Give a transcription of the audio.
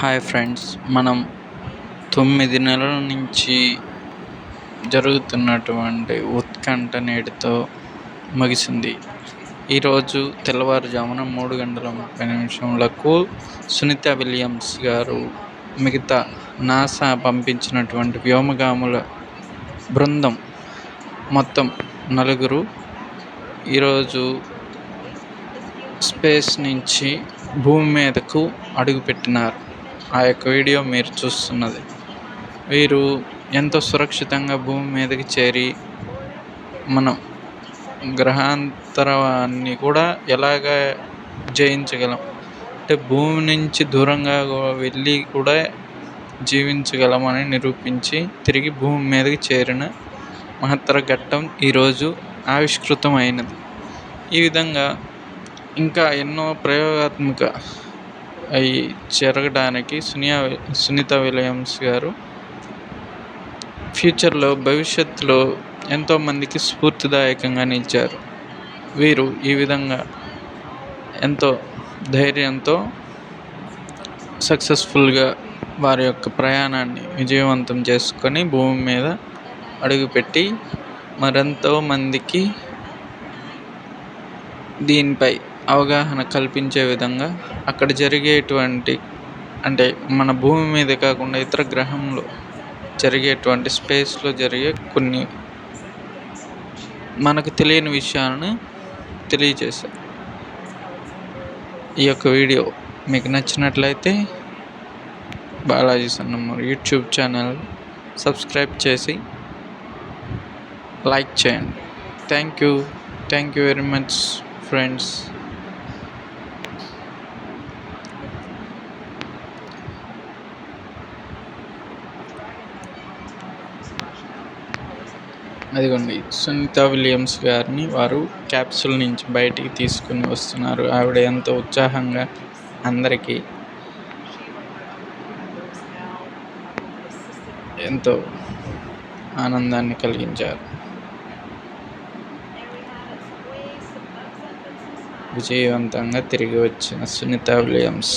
Hi friends మనం తొమ్మిది నెలల నుంచి జరుగుతున్నటువంటి ఉత్కంఠ నేటితో ముగిసింది. ఈరోజు తెల్లవారుజామున మూడు గంటల ముప్పై నిమిషంలకు సునీత విలియమ్స్ గారు మిగతా నాసా పంపించినటువంటి వ్యోమగాముల బృందం మొత్తం నలుగురు ఈరోజు స్పేస్ నుంచి భూమి మీదకు అడుగుపెట్టినారు. ఆ యొక్క వీడియో మీరు చూస్తున్నది. వీరు ఎంతో సురక్షితంగా భూమి మీదకి చేరి మనం గ్రహాంతరాన్ని కూడా ఎలాగ జయించగలం? అంటే భూమి నుంచి దూరంగా వెళ్ళి కూడా జీవించగలమని నిరూపించి తిరిగి భూమి మీదకి చేరిన మహత్తర ఘట్టం ఈరోజు ఆవిష్కృతం అయినది ఈ విధంగా ఇంకా ఎన్నో ప్రయోగాత్మక అవి జరగడానికి సునియా సునీత విలియమ్స్ గారు. ఫ్యూచర్లో భవిష్యత్తులో ఎంతోమందికి స్ఫూర్తిదాయకంగా నిలిచారు. వీరు ఈ విధంగా ఎంతో ధైర్యంతో సక్సెస్ఫుల్గా వారి యొక్క ప్రయాణాన్ని విజయవంతం చేసుకొని భూమి మీద అడుగుపెట్టి మరెంతో మందికి దీనిపై అవగాహన కల్పించే విధంగా అక్కడ జరిగేటువంటి అంటే మన భూమి మీద కాకుండా ఇతర గ్రహంలో జరిగేటువంటి స్పేస్లో జరిగే కొన్ని మనకు తెలియని విషయాలను తెలియజేశారు ఈ యొక్క వీడియో మీకు నచ్చినట్లయితే Balaji Sannamuri YouTube channel subscribe చేసి లైక్ చేయండి. Thank you. Thank you very much friends. అదిగోండి సునీత విలియమ్స్ గారిని వారు క్యాప్సూల్ నుంచి బయటికి తీసుకుని వస్తున్నారు. ఆవిడ ఎంతో ఉత్సాహంగా అందరికీ ఎంతో ఆనందాన్ని కలిగించారు. విజయవంతంగా తిరిగి వచ్చిన సునీత విలియమ్స్